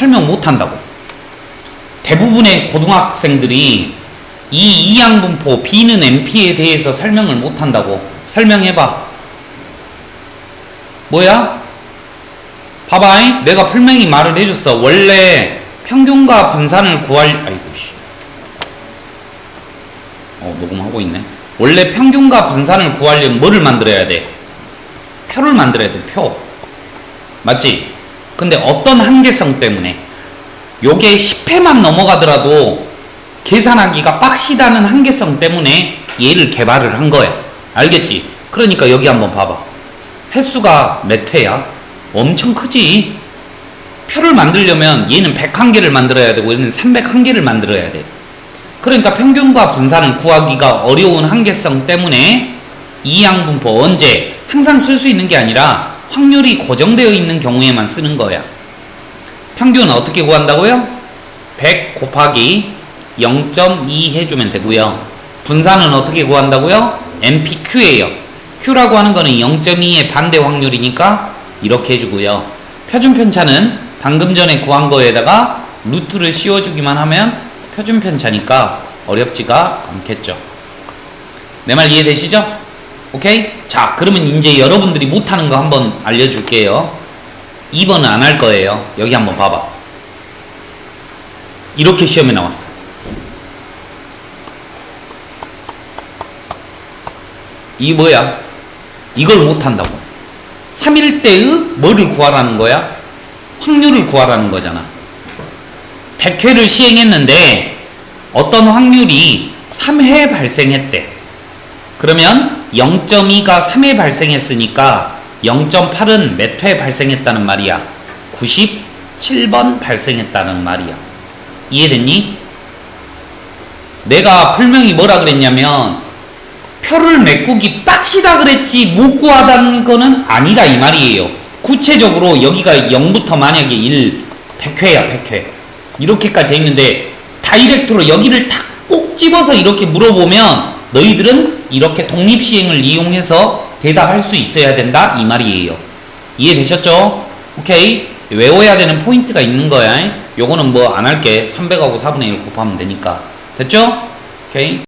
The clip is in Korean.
설명 못 한다고. 대부분의 고등학생들이 이 이항분포 B는 MP에 대해서 설명을 못 한다고. 설명해봐. 뭐야? 봐봐. 내가 풀명히 말을 해줬어. 원래 평균과 분산을 구할, 아이고, 씨. 어, 녹음하고 있네. 원래 평균과 분산을 구하려면 뭐를 만들어야 돼? 표를 만들어야 돼, 표. 맞지? 근데 어떤 한계성 때문에 요게 10회만 넘어가더라도 계산하기가 빡시다는 한계성 때문에 얘를 개발을 한 거야. 알겠지? 그러니까 여기 한번 봐봐. 횟수가 몇 회야? 엄청 크지? 표를 만들려면 얘는 101개를 만들어야 되고 얘는 301개를 만들어야 돼. 그러니까 평균과 분산을 구하기가 어려운 한계성 때문에 이항분포 언제 항상 쓸 수 있는 게 아니라 확률이 고정되어 있는 경우에만 쓰는 거야. 평균은 어떻게 구한다고요? 100 곱하기 0.2 해주면 되고요. 분산은 어떻게 구한다고요? MPQ예요. Q라고 하는 거는 0.2의 반대 확률이니까 이렇게 해주고요. 표준 편차는 방금 전에 구한 거에다가 루트를 씌워주기만 하면 표준 편차니까 어렵지가 않겠죠. 내 말 이해되시죠? 오케이? 자, 그러면 이제 여러분들이 못하는 거 한번 알려줄게요. 2번은 안 할 거예요. 여기 한번 봐봐. 이렇게 시험에 나왔어. 이 뭐야? 이걸 못한다고. 3일대의 뭐를 구하라는 거야? 확률을 구하라는 거잖아. 100회를 시행했는데 어떤 확률이 3회 발생했대. 그러면 0.2가 3회 발생했으니까 0.8은 몇 회 발생했다는 말이야? 97번 발생했다는 말이야. 이해됐니? 내가 풀명이 뭐라 그랬냐면 표를 메꾸기 빡시다 그랬지 못 구하다는 거는 아니라 이 말이에요. 구체적으로 여기가 0부터 만약에 1, 100회야 100회 이렇게까지 했는데 다이렉트로 여기를 탁 꼭 집어서 이렇게 물어보면 너희들은 이렇게 독립시행을 이용해서 대답할 수 있어야 된다 이 말이에요. 이해되셨죠? 오케이 외워야 되는 포인트가 있는 거야. 요거는 뭐 안 할게 300하고 4분의 1 곱하면 되니까 됐죠? 오케이